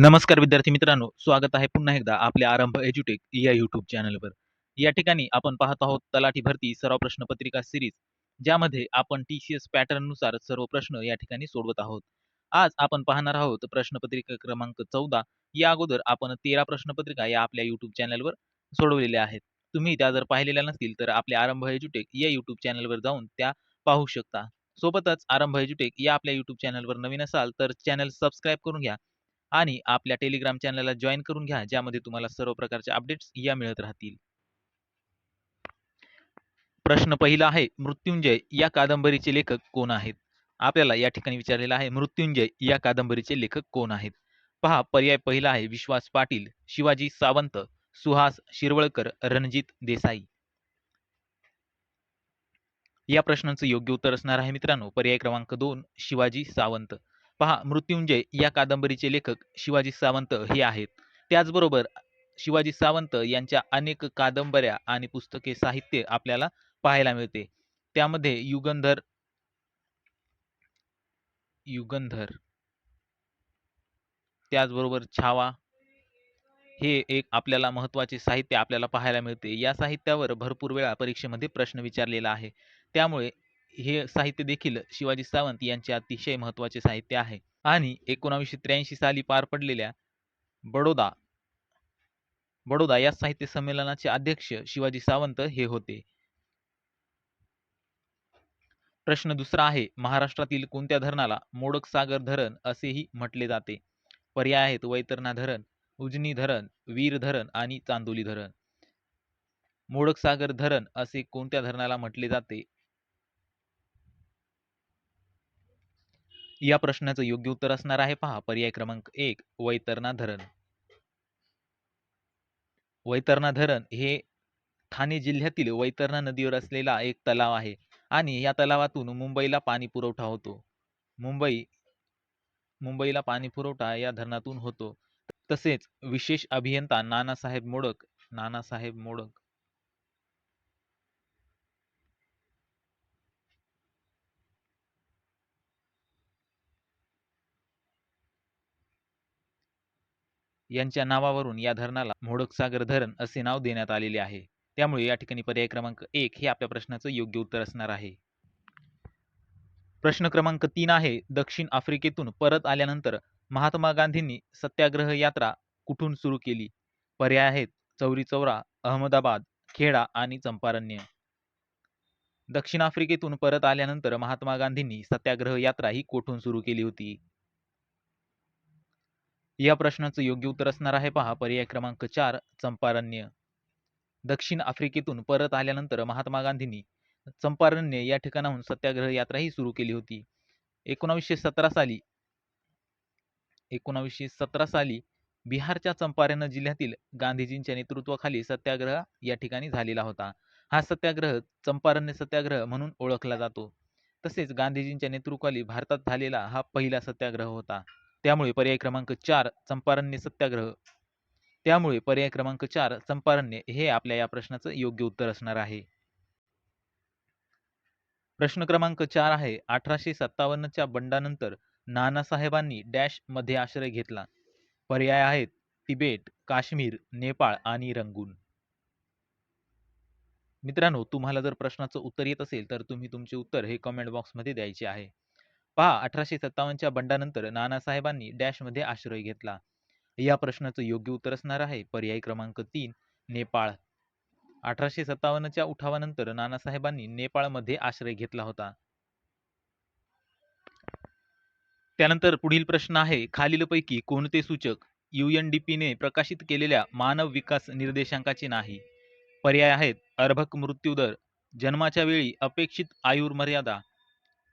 नमस्कार विद्यार्थी मित्रांनो स्वागत आहे पुन्हा एकदा आपल्या आरंभ एज्युटेक या युट्यूब चॅनलवर या ठिकाणी आपण पाहत आहोत तलाठी भरती सराव प्रश्नपत्रिका सिरीज ज्यामध्ये आपण टी सी एस पॅटर्ननुसार सर्व प्रश्न या ठिकाणी सोडवत आहोत. आज आपण पाहणार आहोत प्रश्नपत्रिका क्रमांक चौदा या अगोदर आपण तेरा प्रश्नपत्रिका या आपल्या युट्यूब चॅनलवर सोडवलेल्या आहेत. तुम्ही त्या जर पाहिलेल्या नसतील तर आपल्या आरंभ एज्युटेक या युट्यूब चॅनलवर जाऊन त्या पाहू शकता. सोबतच आरंभ एज्युटेक या आपल्या युट्यूब चॅनलवर नवीन असाल तर चॅनल सबस्क्राईब करून घ्या. आणि आपल्या टेलिग्राम चॅनलला जॉईन करून घ्या ज्यामध्ये तुम्हाला सर्व प्रकारचे अपडेट्स या मिळत राहतील. प्रश्न पहिला आहे मृत्युंजय या कादंबरीचे लेखक कोण आहेत? आपल्याला या ठिकाणी विचारलेला आहे मृत्युंजय या कादंबरीचे लेखक कोण आहेत? पहा पर्याय पहिला आहे विश्वास पाटील शिवाजी सावंत सुहास शिरवळकर रणजित देसाई. या प्रश्नाचं योग्य उत्तर असणार आहे मित्रांनो. पर्याय क्रमांक दोन शिवाजी सावंत. पहा मृत्युंजय या कादंबरीचे लेखक शिवाजी सावंत हे आहेत. त्याचबरोबर शिवाजी सावंत यांच्या अनेक कादंबऱ्या आणि पुस्तके साहित्य आपल्याला पाहायला मिळते. त्यामध्ये युगंधर युगंधर त्याचबरोबर छावा हे एक आपल्याला महत्त्वाचे साहित्य आपल्याला पाहायला मिळते. या साहित्यावर भरपूर वेळा परीक्षेमध्ये प्रश्न विचारलेला आहे. त्यामुळे हे साहित्य देखील शिवाजी सावंत यांचे अतिशय महत्त्वाचे साहित्य आहे. आणि एकोणावीसशे त्र्याऐंशी साली पार पडलेल्या बडोदा बडोदा या साहित्य संमेलनाचे अध्यक्ष शिवाजी सावंत हे होते. प्रश्न दुसरा आहे महाराष्ट्रातील कोणत्या धरणाला मोडक सागर धरण असेही म्हटले जाते? पर्याय आहेत वैतरणा धरण उजनी धरण वीर धरण आणि चांदोली धरण. मोडक सागर धरण असे कोणत्या धरणाला म्हटले जाते? या प्रश्नाचं योग्य उत्तर असणार आहे पहा. पर्याय क्रमांक एक वैतरणा धरण. वैतरणा धरण हे ठाणे जिल्ह्यातील वैतरणा नदीवर असलेला एक तलाव आहे आणि या तलावातून मुंबईला पाणी पुरवठा होतो. मुंबई मुंबईला पाणी पुरवठा या धरणातून होतो. तसेच विशेष अभियंता नानासाहेब मोडक नानासाहेब मोडक. यांच्या नावावरून या धरणाला मोडकसागर धरण असे नाव देण्यात आलेले आहे. त्यामुळे या ठिकाणी पर्याय क्रमांक एक हे आपल्या प्रश्नाचं योग्य उत्तर असणार आहे. प्रश्न क्रमांक तीन आहे दक्षिण आफ्रिकेतून परत आल्यानंतर महात्मा गांधींनी सत्याग्रह यात्रा कुठून सुरू केली? पर्याय आहेत चौरी चौरा अहमदाबाद खेडा आणि चंपारण्य. दक्षिण आफ्रिकेतून परत आल्यानंतर महात्मा गांधींनी सत्याग्रह यात्रा ही कोठून सुरू केली होती? या प्रश्नाचं योग्य उत्तर असणार आहे पहा. पर्याय क्रमांक चार चंपारण्य. दक्षिण आफ्रिकेतून परत आल्यानंतर महात्मा गांधींनी चंपारण्य या ठिकाणाहून सत्याग्रह यात्राही सुरू केली होती. एकोणावीसशे सतरा साली एकोणावीसशे सतरा साली बिहारच्या चंपारण जिल्ह्यातील गांधीजींच्या नेतृत्वाखाली सत्याग्रह या ठिकाणी झालेला होता. हा सत्याग्रह चंपारण्य सत्याग्रह म्हणून ओळखला जातो. तसेच गांधीजींच्या नेतृत्वाखाली भारतात झालेला हा पहिला सत्याग्रह होता. त्यामुळे पर्याय क्रमांक चार चंपारण्य सत्याग्रह. त्यामुळे पर्याय क्रमांक चार चंपारण्य हे आपल्या या प्रश्नाचं योग्य उत्तर असणार आहे. प्रश्न क्रमांक चार आहे अठराशे सत्तावन्नच्या बंडानंतर नानासाहेबांनी डॅशमध्ये आश्रय घेतला. पर्याय आहेत तिबेट काश्मीर नेपाळ आणि रंगून. मित्रांनो तुम्हाला जर प्रश्नाचं उत्तर येत असेल तर तुम्ही तुमचे उत्तर हे कमेंट बॉक्समध्ये द्यायचे आहे. पहा अठराशे सत्तावन्नच्या बंडानंतर नानासाहेबांनी डॅशमध्ये आश्रय घेतला. या प्रश्नाचं योग्य उत्तर असणार आहे. पर्याय क्रमांक तीन नेपाळ. अठराशे सत्तावन्नच्या उठावानंतर नानासाहेबांनी नेपाळमध्ये आश्रय घेतला होता. त्यानंतर पुढील प्रश्न आहे. खालीलपैकी कोणते सूचक ने प्रकाशित केलेल्या मानव विकास निर्देशांकाचे नाही? पर्याय आहेत. अर्भक मृत्यूदर जन्माच्या वेळी अपेक्षित आयुर्मर्यादा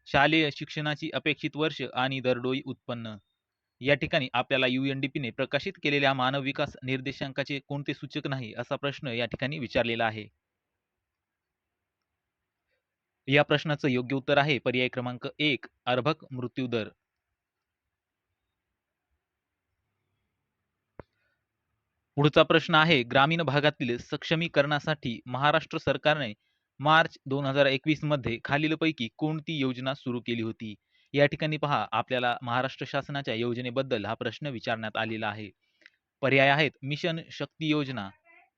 शालेय शिक्षणाची अपेक्षित वर्ष आणि दरडोई उत्पन्न. या ठिकाणी आपल्याला ने प्रकाशित केलेल्या मानव विकास निर्देशांकाचे कोणते सूचक नाही असा प्रश्न या ठिकाणी विचारलेला आहे. या प्रश्नाचं योग्य उत्तर आहे पर्याय क्रमांक एक अर्भक मृत्यू दर. पुढचा प्रश्न आहे ग्रामीण भागातील सक्षमीकरणासाठी महाराष्ट्र सरकारने मार्च दोन हजार एकवीसमध्ये खालीलपैकी कोणती योजना सुरू केली होती? या ठिकाणी पहा आपल्याला महाराष्ट्र शासनाच्या योजनेबद्दल हा प्रश्न विचारण्यात आलेला आहे. पर्याय आहेत. मिशन शक्ती योजना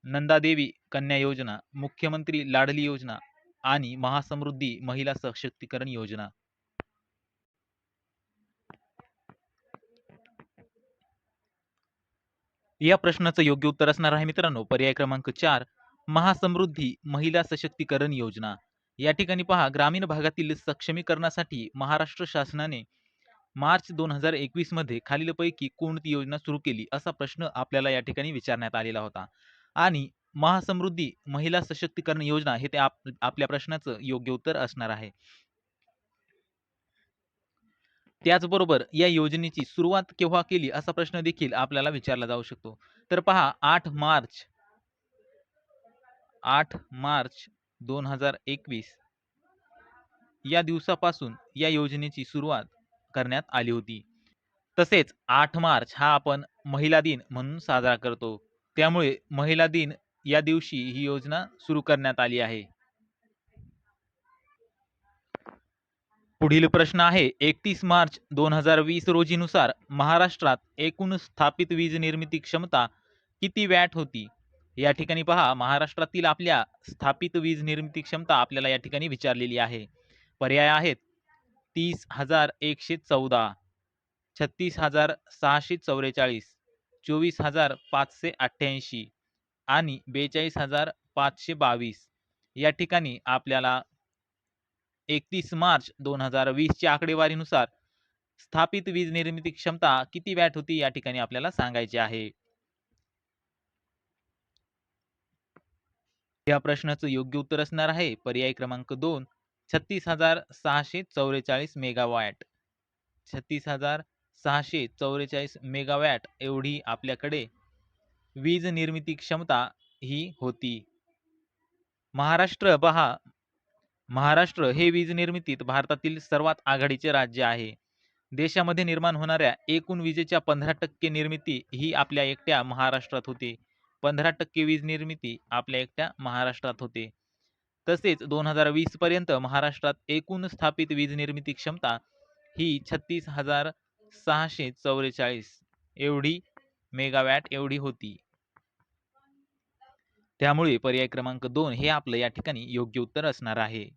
नंदादेवी कन्या योजना मुख्यमंत्री लाडली योजना आणि महासमृद्धी महिला सशक्तीकरण योजना. या प्रश्नाचं योग्य उत्तर असणार आहे मित्रांनो. पर्याय क्रमांक चार महासमृद्धी महिला सशक्तीकरण योजना. या ठिकाणी पहा ग्रामीण भागातील सक्षमीकरणासाठी महाराष्ट्र शासनाने मार्च दोन हजार एकवीसमध्ये खालीलपैकी कोणती योजना सुरू केली असा प्रश्न आपल्याला या ठिकाणी विचारण्यात आलेला होता. आणि महासमृद्धी महिला सशक्तीकरण योजना हे ते आप आपल्या प्रश्नाचं योग्य उत्तर असणार आहे. त्याचबरोबर या योजनेची सुरुवात केव्हा केली असा प्रश्न देखील आपल्याला विचारला जाऊ शकतो. तर पहा आठ मार्च आठ मार्च दोन हजार एकवीस. या दिवसापासून या योजनेची सुरुवात करण्यात आली होती. तसेच आठ मार्च हा आपण महिला दिन म्हणून साजरा करतो. त्यामुळे महिला दिन या दिवशी ही योजना सुरू करण्यात आली आहे. पुढील प्रश्न आहे एकतीस मार्च दोन हजार वीस रोजीनुसार महाराष्ट्रात एकूण स्थापित वीज निर्मिती क्षमता किती वॅट होती? या ठिकाणी पहा महाराष्ट्रातील आपल्या स्थापित वीज निर्मिती क्षमता आपल्याला या ठिकाणी विचारलेली आहे. पर्याय आहेत तीस हजार एकशे चौदा छत्तीस हजार सहाशे चौवेचाळीस चोवीस हजार पाचशे अठ्ठ्याऐंशी आणि बेचाळीस हजार पाचशे बावीस. या ठिकाणी आपल्याला एकतीस मार्च दोन हजार वीसच्या आकडेवारीनुसार स्थापित वीज निर्मिती क्षमता किती वॅट होती या ठिकाणी आपल्याला सांगायचे आहे. या प्रश्नाचं योग्य उत्तर असणार आहे. पर्याय क्रमांक दोन छत्तीस हजार सहाशे चौवेचाळीस मेगावॅट. छत्तीस हजार सहाशे चौवेचाळीस मेगावॅट एवढी आपल्याकडे वीज निर्मिती क्षमता ही होती. महाराष्ट्र पहा महाराष्ट्र हे वीज निर्मितीत भारतातील सर्वात आघाडीचे राज्य आहे. देशामध्ये निर्माण होणाऱ्या एकूण विजेच्या पंधरा टक्के निर्मिती ही आपल्या एकट्या महाराष्ट्रात होते. पंधरा टक्के वीज निर्मिती आपल्या एकट्या महाराष्ट्रात होते. तसेच दोन हजार वीस पर्यंत महाराष्ट्रात एकूण स्थापित वीज निर्मिती क्षमता ही छत्तीस हजार सहाशे चौवेचाळीस एवढी मेगावॅट एवढी होती. त्यामुळे पर्याय क्रमांक दोन हे आपलं या ठिकाणी योग्य उत्तर असणार आहे.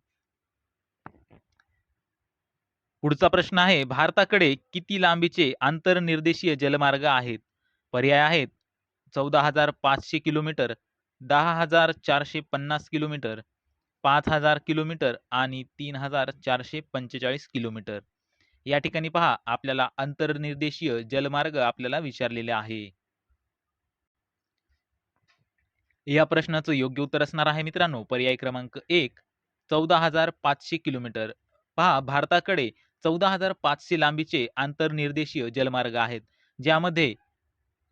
पुढचा प्रश्न आहे भारताकडे किती लांबीचे आंतरनिर्देशीय जलमार्ग आहेत? पर्याय आहेत चौदा हजार पाचशे किलोमीटर दहा हजार चारशे पन्नास किलोमीटर पाच हजार किलोमीटर आणि तीन हजार चारशे पंचेचाळीस किलोमीटर. या ठिकाणी पहा आपल्याला आंतरनिर्देशीय जलमार्ग आपल्याला विचारलेले आहे. या प्रश्नाचं योग्य उत्तर असणार आहे मित्रांनो. पर्याय क्रमांक एक चौदा हजार पाचशे किलोमीटर. पहा भारताकडे चौदा हजार पाचशे लांबीचे आंतरनिर्देशीय जलमार्ग आहेत ज्यामध्ये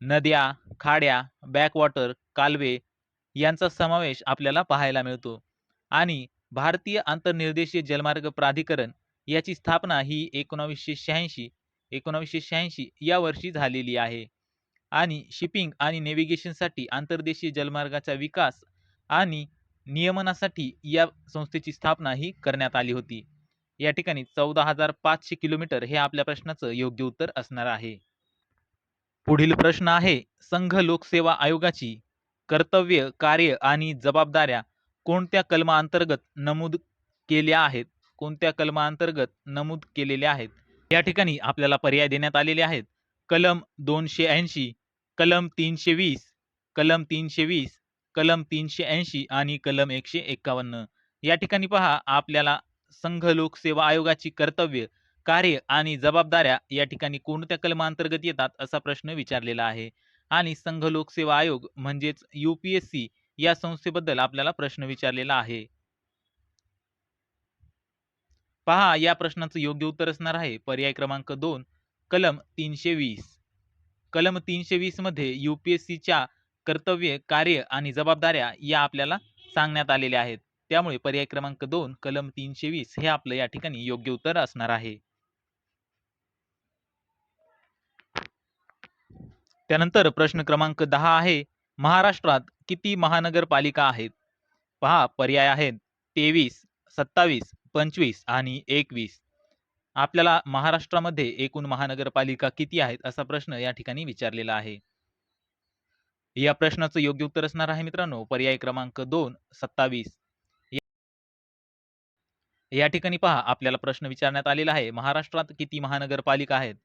नद्या खाड्या बॅकवॉटर कालवे यांचा समावेश आपल्याला पाहायला मिळतो. आणि भारतीय आंतरनिर्देशीय जलमार्ग प्राधिकरण याची स्थापना ही एकोणावीसशे शहाऐंशी एकोणावीसशे शहाऐंशी या वर्षी झालेली आहे. आणि शिपिंग आणि नेव्हिगेशनसाठी आंतरदेशीय जलमार्गाचा विकास आणि नियमनासाठी या संस्थेची स्थापना ही करण्यात आली होती. या ठिकाणी चौदा हजार पाचशे किलोमीटर हे आपल्या प्रश्नाचं योग्य उत्तर असणार आहे. पुढील प्रश्न आहे संघ लोकसेवा आयोगाची कर्तव्य कार्य आणि जबाबदाऱ्या कोणत्या कलमाअंतर्गत नमूद केल्या आहेत? कोणत्या कलमाअंतर्गत नमूद केलेल्या आहेत? या ठिकाणी आपल्याला पर्याय देण्यात आलेले आहेत. कलम दोनशे ऐंशी कलम तीनशे वीस कलम तीनशे वीस कलम तीनशे ऐंशी आणि कलम एकशे एक्कावन्न या ठिकाणी पहा आपल्याला संघ लोकसेवा आयोगाची कर्तव्य कार्य आणि जबाबदाऱ्या या ठिकाणी कोणत्या कलमांतर्गत येतात असा प्रश्न विचारलेला आहे. आणि संघ लोकसेवा आयोग म्हणजेच यूपीएससी या संस्थेबद्दल आपल्याला प्रश्न विचारलेला आहे. पहा या प्रश्नाचं योग्य उत्तर असणार आहे. पर्याय क्रमांक दोन कलम तीनशे वीस कलम तीनशे वीसमध्ये यूपीएससीच्या कर्तव्य कार्य आणि जबाबदाऱ्या या आपल्याला सांगण्यात आलेल्या आहेत. त्यामुळे पर्याय क्रमांक दोन कलम तीनशे वीस हे आपलं या ठिकाणी योग्य उत्तर असणार आहे. त्यानंतर प्रश्न क्रमांक दहा आहे महाराष्ट्रात किती महानगरपालिका आहेत? पहा पर्याय आहेत तेवीस सत्तावीस पंचवीस आणि एकवीस. आपल्याला महाराष्ट्रामध्ये एकूण महानगरपालिका किती आहेत असा प्रश्न या ठिकाणी विचारलेला आहे. या प्रश्नाचं योग्य उत्तर असणार आहे मित्रांनो पर्याय क्रमांक दोन सत्तावीस. या ठिकाणी पहा आपल्याला प्रश्न विचारण्यात आलेला आहे महाराष्ट्रात किती महानगरपालिका आहेत?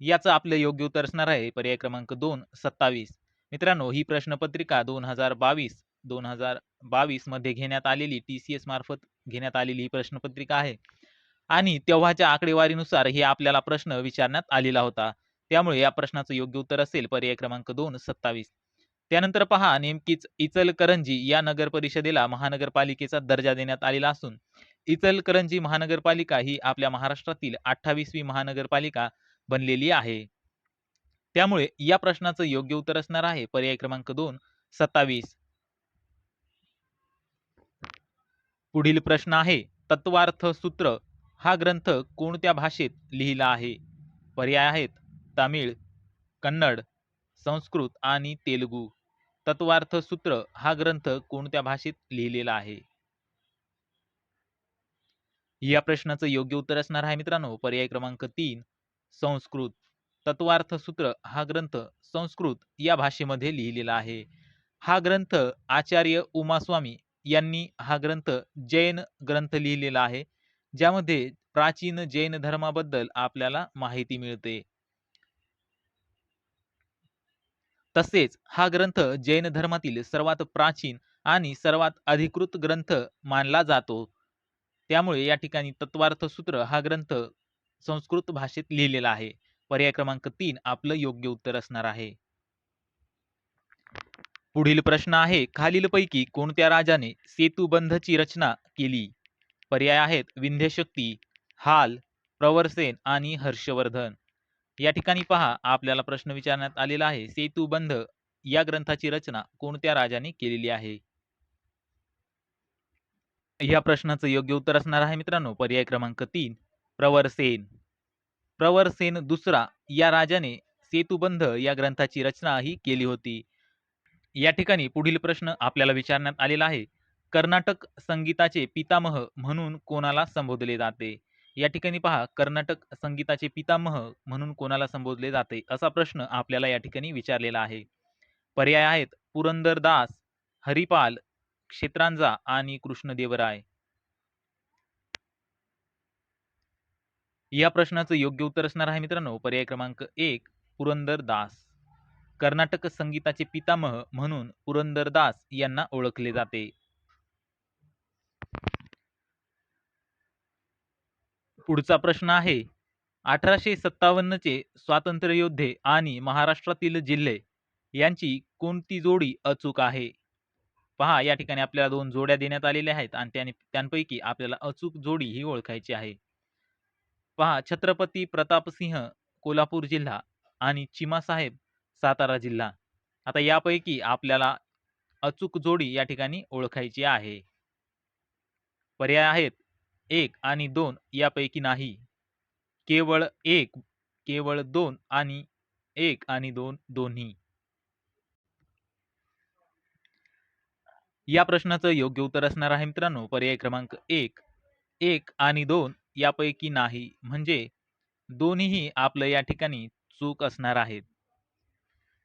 याचं आपलं योग्य उत्तर असणार आहे. पर्याय क्रमांक दोन सत्तावीस. मित्रांनो ही प्रश्नपत्रिका दोन हजार बावीस दोन हजार बावीसमध्ये घेण्यात आलेली टी सी एस मार्फत घेण्यात आलेली ही प्रश्नपत्रिका आहे. आणि तेव्हाच्या आकडेवारीनुसार हे आपल्याला प्रश्न विचारण्यात आलेला होता. त्यामुळे या प्रश्नाचं योग्य उत्तर असेल पर्याय क्रमांक दोन सत्तावीस. त्यानंतर पहा नेमकीच इचलकरंजी या नगर परिषदेला महानगरपालिकेचा दर्जा देण्यात आलेला असून इचलकरंजी महानगरपालिका ही आपल्या महाराष्ट्रातील अठ्ठावीसवी महानगरपालिका बनलेली आहे. त्यामुळे या प्रश्नाचं योग्य उत्तर असणार आहे. पर्याय क्रमांक दोन सत्तावीस. पुढील प्रश्न आहे. तत्वार्थ सूत्र हा ग्रंथ कोणत्या भाषेत लिहिला आहे? पर्याय आहेत. तामिळ कन्नड संस्कृत आणि तेलुगू. तत्वार्थ सूत्र हा ग्रंथ कोणत्या भाषेत लिहिलेला आहे? या प्रश्नाचं योग्य उत्तर असणार आहे मित्रांनो. पर्याय क्रमांक तीन संस्कृत तत्वार्थ सूत्र हा ग्रंथ संस्कृत या भाषेमध्ये लिहिलेला आहे. हा ग्रंथ आचार्य उमास्वामी यांनी हा ग्रंथ जैन ग्रंथ लिहिलेला आहे ज्यामध्ये प्राचीन जैन धर्माबद्दल आपल्याला माहिती मिळते. तसेच हा ग्रंथ जैन धर्मातील सर्वात प्राचीन आणि सर्वात अधिकृत ग्रंथ मानला जातो. त्यामुळे या ठिकाणी तत्वार्थ सूत्र हा ग्रंथ संस्कृत भाषेत लिहिलेला आहे. पर्याय क्रमांक तीन आपलं योग्य उत्तर असणार आहे. पुढील प्रश्न आहे खालीलपैकी कोणत्या राजाने सेतुबंधची रचना केली? पर्याय आहेत विंध्यशक्ती हाल प्रवरसेन आणि हर्षवर्धन. या ठिकाणी पहा आपल्याला प्रश्न विचारण्यात आलेला आहे सेतुबंध या ग्रंथाची रचना कोणत्या राजाने केलेली आहे? या प्रश्नाचं योग्य उत्तर असणार आहे मित्रांनो. पर्याय क्रमांक तीन प्रवरसेन प्रवरसेन दुसरा या राजाने सेतुबंध या ग्रंथाची रचना ही केली होती. या ठिकाणी पुढील प्रश्न आपल्याला विचारण्यात आलेला आहे. कर्नाटक संगीताचे पितामह म्हणून कोणाला संबोधले जाते? या ठिकाणी पहा कर्नाटक संगीताचे पितामह म्हणून कोणाला संबोधले जाते? असा प्रश्न आपल्याला या ठिकाणी विचारलेला आहे. पर्याय आहेत पुरंदरदास हरिपाल क्षेत्रांजा आणि कृष्णदेवराय. या प्रश्नाचं योग्य उत्तर असणार आहे मित्रांनो. पर्याय क्रमांक एक पुरंदरदास कर्नाटक संगीताचे पितामह म्हणून पुरंदरदास यांना ओळखले जाते. पुढचा प्रश्न आहे अठराशे सत्तावन्नचे स्वातंत्र्ययोद्धे आणि महाराष्ट्रातील जिल्हे यांची कोणती जोडी अचूक आहे? पहा या ठिकाणी आपल्याला दोन जोड्या देण्यात आलेल्या आहेत आणि त्याने त्यांपैकी आपल्याला अचूक जोडी ही ओळखायची आहे. पहा छत्रपती प्रतापसिंह कोल्हापूर जिल्हा आणि चिमासाहेब सातारा जिल्हा. आता यापैकी आपल्याला अचूक जोडी या ठिकाणी ओळखायची आहे. पर्याय आहेत एक आणि दोन यापैकी नाही. केवळ एक केवळ दोन आणि एक आणि दोन दोन्ही. या प्रश्नाचं योग्य उत्तर असणार आहे मित्रांनो. पर्याय क्रमांक एक एक आणि दोन यापैकी नाही. म्हणजे दोन्हीही आपलं या ठिकाणी चूक असणार आहेत.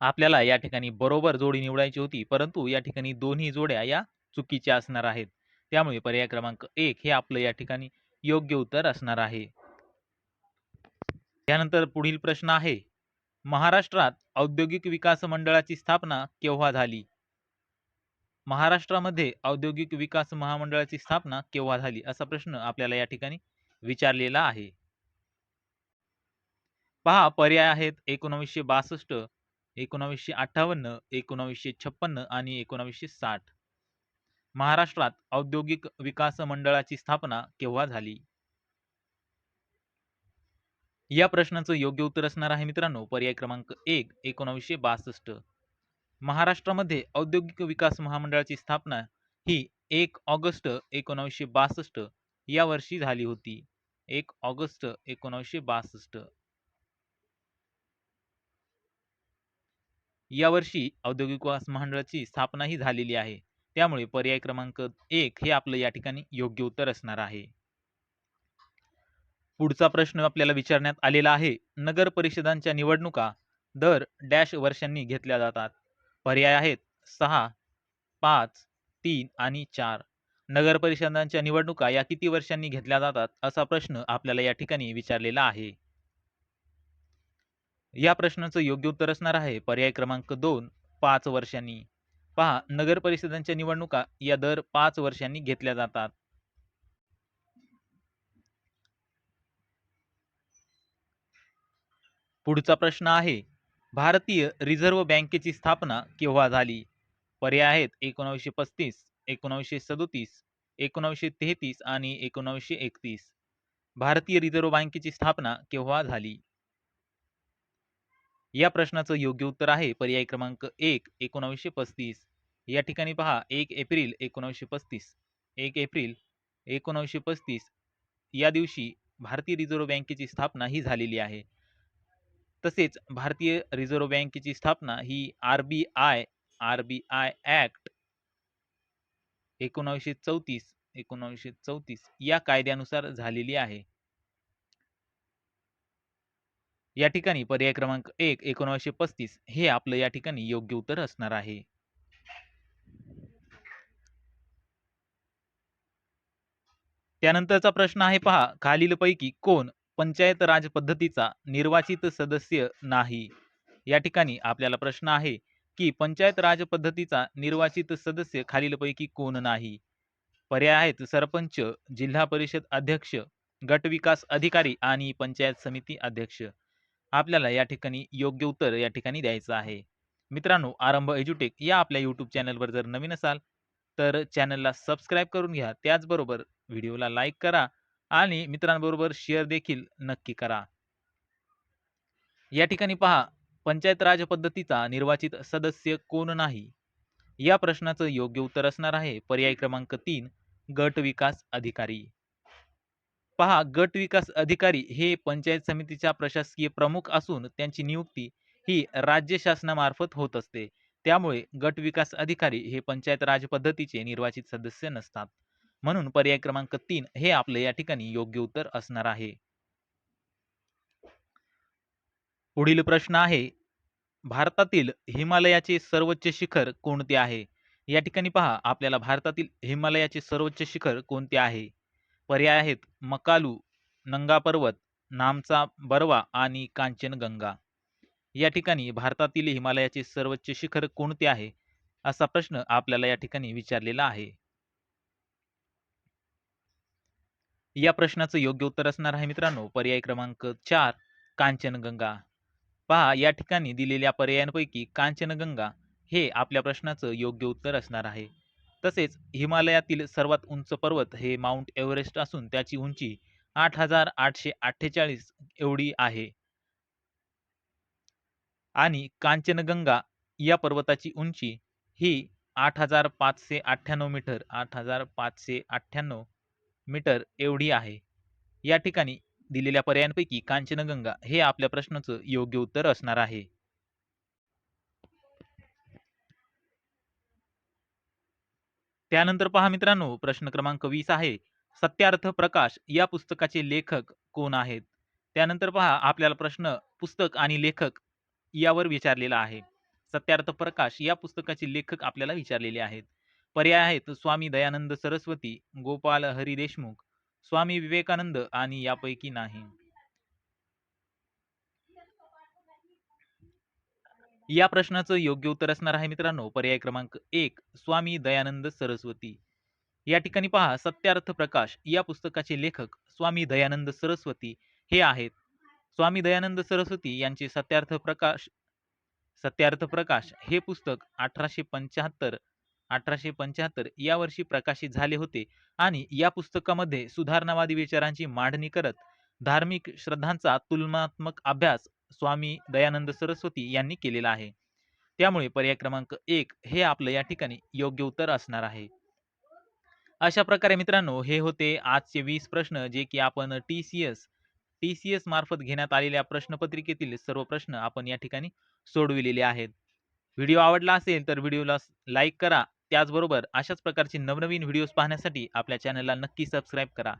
आपल्याला या ठिकाणी बरोबर जोडी निवडायची होती परंतु या ठिकाणी दोन्ही जोड्या या चुकीच्या असणार आहेत. त्यामुळे पर्याय क्रमांक एक हे आपलं या ठिकाणी योग्य उत्तर असणार आहे. त्यानंतर पुढील प्रश्न आहे महाराष्ट्रात औद्योगिक विकास मंडळाची स्थापना केव्हा झाली? महाराष्ट्रामध्ये औद्योगिक विकास महामंडळाची स्थापना केव्हा झाली? असा प्रश्न आपल्याला या ठिकाणी विचारलेला आहे. पहा पर्याय आहेत एकोणावीसशे बासष्ट एकोणावीसशे अठ्ठावन्न एकोणावीसशे छप्पन्न आणि एकोणावीसशे साठ. महाराष्ट्रात औद्योगिक विकास मंडळाची स्थापना केव्हा झाली? या प्रश्नाचं योग्य उत्तर असणार आहे मित्रांनो पर्याय क्रमांक एक एकोणावीसशे बासष्ट. महाराष्ट्रामध्ये औद्योगिक विकास महामंडळाची स्थापना ही एक ऑगस्ट एकोणावीसशे बासष्ट या वर्षी झाली होती. एक ऑगस्ट एकोणीसशे बासष्ट. या वर्षी औद्योगिक विकास महामंडळाची स्थापनाही झालेली आहे. त्यामुळे पर्याय क्रमांक एक हे आपलं या ठिकाणी योग्य उत्तर असणार आहे. पुढचा प्रश्न आपल्याला विचारण्यात आलेला आहे. नगर परिषदांच्या निवडणुका दर डॅश वर्षांनी घेतल्या जातात. पर्याय आहेत सहा पाच तीन आणि चार. नगर परिषदांच्या निवडणुका या किती वर्षांनी घेतल्या जातात असा प्रश्न आपल्याला या ठिकाणी विचारलेला आहे. या प्रश्नाचं योग्य उत्तर असणार आहे पर्याय क्रमांक दोन पाच वर्षांनी. पहा नगर परिषदांच्या निवडणुका या दर पाच वर्षांनी घेतल्या जातात. पुढचा प्रश्न आहे भारतीय रिझर्व्ह बँकेची स्थापना केव्हा झाली? पर्याय आहेत एकोणावीसशे पस्तीस एकोणावीसशे सदोतीस एकोणावीसशे तेहतीस आणि एकोणावीसशे एकतीस. भारतीय रिझर्व्ह बँकेची स्थापना केव्हा झाली? या प्रश्नाचं योग्य उत्तर आहे पर्याय क्रमांक एक एकोणावीसशे पस्तीस. या ठिकाणी पहा एक एप्रिल एकोणावीसशे पस्तीस एक एप्रिल एकोणावीसशे पस्तीस. या दिवशी भारतीय रिझर्व्ह बँकेची स्थापना ही झालेली आहे. तसेच भारतीय रिझर्व्ह बँकेची स्थापना ही R B I R B I act एकोणीसशे चौतीस एकोणविशे चौतीस या कायद्यानुसार झालेली आहे. या ठिकाणी पर्याय क्रमांक एक एकोणविशे पस्तीस हे आपलं या ठिकाणी योग्य उत्तर असणार आहे. त्यानंतरचा प्रश्न आहे पहा खालीलपैकी कोण पंचायत राज पद्धतीचा निर्वाचित सदस्य नाही? या ठिकाणी आपल्याला प्रश्न आहे की पंचायत राज पद्धतीचा निर्वाचित सदस्य खालीलपैकी कोण नाही? पर्याय आहेत सरपंच जिल्हा परिषद अध्यक्ष गट विकास अधिकारी आणि पंचायत समिती अध्यक्ष. आपल्याला या ठिकाणी योग्य उत्तर या ठिकाणी द्यायचं आहे. मित्रांनो आरंभ एज्युटेक या आपल्या यूट्यूब चॅनलवर जर नवीन असाल तर चॅनलला सबस्क्राईब करून घ्या. त्याचबरोबर व्हिडिओला लाईक करा आणि मित्रांबरोबर शेअर देखील नक्की करा. या ठिकाणी पहा पंचायत राज पद्धतीचा निर्वाचित सदस्य कोण नाही? या प्रश्नाचं योग्य उत्तर असणार आहे. पर्याय क्रमांक तीन गट विकास अधिकारी. पहा गट विकास अधिकारी हे पंचायत समितीच्या प्रशासकीय प्रमुख असून त्यांची नियुक्ती ही राज्य शासनामार्फत होत असते. त्यामुळे गट विकास अधिकारी हे पंचायत राज पद्धतीचे निर्वाचित सदस्य नसतात. म्हणून पर्याय क्रमांक तीन हे आपलं या ठिकाणी योग्य उत्तर असणार आहे. पुढील प्रश्न आहे भारतातील हिमालयाचे सर्वोच्च शिखर कोणते आहे? या ठिकाणी पहा आपल्याला भारतातील हिमालयाचे सर्वोच्च शिखर कोणते आहे? पर्याय आहेत मकालू नंगा पर्वत नामचा बरवा आणि कांचनगंगा. या ठिकाणी भारतातील हिमालयाचे सर्वोच्च शिखर कोणते आहे? असा प्रश्न आपल्याला या ठिकाणी विचारलेला आहे. या प्रश्नाचं योग्य उत्तर असणार आहे मित्रांनो पर्याय क्रमांक चार कांचनगंगा. पहा या ठिकाणी दिलेल्या पर्यायांपैकी कांचनगंगा हे आपल्या प्रश्नाचं योग्य उत्तर असणार आहे. तसेच हिमालयातील सर्वात उंच पर्वत हे माउंट एव्हरेस्ट असून त्याची उंची आठ हजार आठशे अठ्ठेचाळीस एवढी आहे. आणि कांचनगंगा या पर्वताची उंची ही आठ हजार पाचशे अठ्ठ्याण्णव मीटर आठ हजार पाचशे अठ्ठ्याण्णव मीटर एवढी आहे. या ठिकाणी दिलेल्या पर्यायांपैकी कांचनगंगा हे आपल्या प्रश्नाचं योग्य उत्तर असणार आहे. त्यानंतर पहा मित्रांनो प्रश्न क्रमांक वीस आहे. सत्यार्थ प्रकाश या पुस्तकाचे लेखक कोण आहेत? त्यानंतर पहा आपल्याला प्रश्न पुस्तक आणि लेखक यावर विचारलेला आहे. सत्यार्थ प्रकाश या पुस्तकाचे लेखक आपल्याला विचारलेले आहेत. पर्याय आहेत स्वामी दयानंद सरस्वती गोपाल हरी देशमुख स्वामी विवेकानंद आणि यापैकी नाही. या प्रश्नाचं योग्य उत्तर असणार आहे मित्रांनो. पर्याय क्रमांक एक स्वामी दयानंद सरस्वती. या ठिकाणी पहा सत्यार्थ प्रकाश या पुस्तकाचे लेखक स्वामी दयानंद सरस्वती हे आहेत. स्वामी दयानंद सरस्वती यांचे सत्यार्थ प्रकाश सत्यार्थ प्रकाश हे पुस्तक अठराशे पंच्याहत्तर अठराशे पंच्याहत्तर या वर्षी प्रकाशित झाले होते आणि या पुस्तकामध्ये सुधारणावादी विचारांची मांडणी करत धार्मिक श्रद्धांचा तुलनात्मक अभ्यास स्वामी दयानंद सरस्वती यांनी केलेला आहे. त्यामुळे पर्याय क्रमांक एक हे आपलं या ठिकाणी योग्य उत्तर असणार आहे. अशा प्रकारे मित्रांनो हे होते आजचे वीस प्रश्न जे की आपण T C S T C S मार्फत घेण्यात आलेल्या प्रश्नपत्रिकेतील सर्व प्रश्न आपण या ठिकाणी सोडविलेले आहेत. व्हिडिओ आवडला असेल तर व्हिडिओला लाईक करा त्याचबरोबर अशाच प्रकारचे नवनवीन व्हिडिओज पाहण्यासाठी आपल्या चॅनलला नक्की सबस्क्राईब करा.